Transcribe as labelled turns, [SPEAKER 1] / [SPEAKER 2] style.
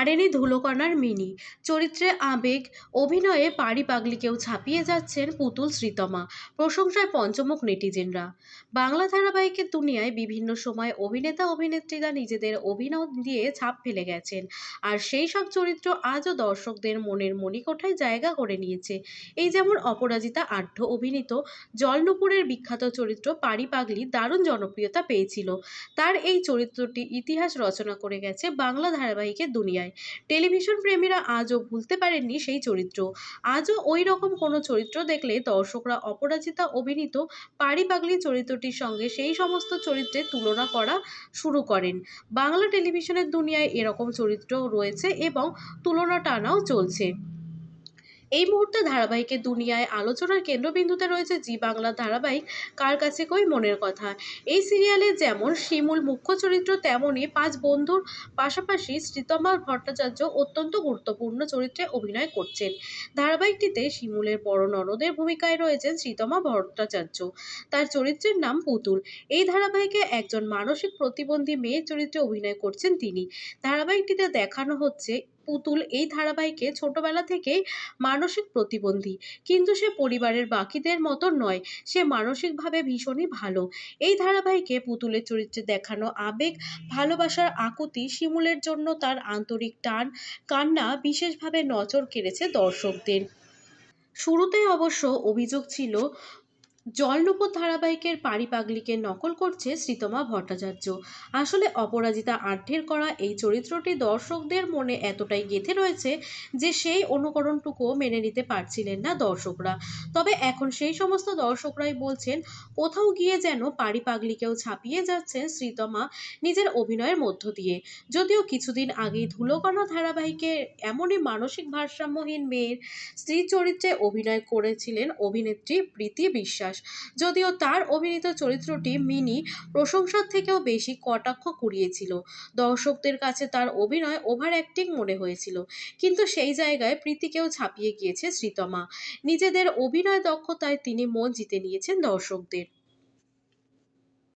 [SPEAKER 1] পারেনি ধুলোকণার মিনি। চরিত্রে আবেগ, অভিনয়ে পারি পাগলিকেও ছাপিয়ে যাচ্ছেন পুতুল শ্রীতমা, প্রশংসায় পঞ্চমুখ নেটিজেনরা। বাংলা ধারাবাহিকের দুনিয়ায় বিভিন্ন সময় অভিনেতা, অভিনেত্রীরা নিজেদের অভিনয় দিয়ে ছাপ ফেলে গেছেন। আর সেই সব চরিত্র আজও দর্শকদের মনের মণিকোঠায় জায়গা করে নিয়েছে। এই যেমন অপরাজিতা আঢ্য অভিনীত জলনুপুরের বিখ্যাত চরিত্র পারি পাগলি দারুণ জনপ্রিয়তা পেয়েছিল। তার এই চরিত্রটি ইতিহাস রচনা করে গেছে বাংলা ধারাবাহিকের দুনিয়ায়। টেলিভিশন প্রেমীরা আজও ভুলতে পারেননি সেই চরিত্র। আজও ওই রকম কোনো চরিত্র দেখলে দর্শকরা অপরাজিতা অভিনীত পাড়ি পাগলি চরিত্রটির সঙ্গে সেই সমস্ত চরিত্রের তুলনা করা শুরু করেন। বাংলা টেলিভিশনের দুনিয়ায় এরকম চরিত্র রয়েছে এবং তুলনা টানাও চলছে। এই মুহূর্তে ধারাবাহিকের দুনিয়ায় আলোচনার কেন্দ্রবিন্দুতে রয়েছে জি বাংলা ধারাবাহিক কার কাছে কই মনের কথা। এই সিরিয়ালে যেমন শিমুল মুখ্য চরিত্র তেমনই পাঁচ বন্ধুর পাশাপাশি শ্রীতমা ভট্টাচার্য অত্যন্ত গুরুত্বপূর্ণ চরিত্রে অভিনয় করছেন। ধারাবাহিকটিতে শিমুলের বড় ননদের ভূমিকায় রয়েছেন শ্রীতমা ভট্টাচার্য। তার চরিত্রের নাম পুতুল। এই ধারাবাহিকে একজন মানসিক প্রতিবন্ধী মেয়ের চরিত্রে অভিনয় করছেন তিনি। ধারাবাহিকটিতে দেখানো হচ্ছে পুতুল এই ধারাবাহিকে ছোটবেলা থেকেই মানসিক প্রতিবন্ধী। কিন্তু সে পরিবারের বাকিদের মতো নয়, সে মানসিকভাবে ভীষণই ভালো। এই ধারাবাহিকে পুতুলের চরিত্রে দেখানো আবেগ, ভালোবাসার আকুতি, শিমুলের জন্য তার আন্তরিক টান, কান্না বিশেষভাবে নজর কেড়েছে দর্শকদের। শুরুতেই অবশ্য অভিযোগ ছিল জলনুপুর ধারাবাহিকের পারি পাগলিকে নকল করছে শ্রীতমা ভট্টাচার্য। আসলে অপরাজিতা আঢ্যের করা এই চরিত্রটি দর্শকদের মনে এতটাই গেঁথে রয়েছে যে সেই অনুকরণটুকুও মেনে নিতে পারছিলেন না দর্শকরা। তবে এখন সেই সমস্ত দর্শকরাই বলছেন, কোথাও গিয়ে যেন পারি পাগলিকেও ছাপিয়ে যাচ্ছেন শ্রীতমা নিজের অভিনয়ের মধ্য দিয়ে। যদিও কিছুদিন আগেই ধুলোকণা ধারাবাহিকে এমনই মানসিক ভারসাম্যহীন মেয়ের স্ত্রী চরিত্রে অভিনয় করেছিলেন অভিনেত্রী প্রীতি বিশ্বাস। যদিও তার অভিনীত চরিত্রটি মিনি প্রশংসার থেকেও বেশি কটাক্ষ কুড়িয়েছিল। দর্শকদের কাছে তার অভিনয় ওভার অ্যাক্টিং মনে হয়েছিল। কিন্তু সেই জায়গায় প্রীতিকেও ছাপিয়ে গিয়েছে শ্রীতমা। নিজেদের অভিনয় দক্ষতায় তিনি মন জিতে নিয়েছেন দর্শকদের।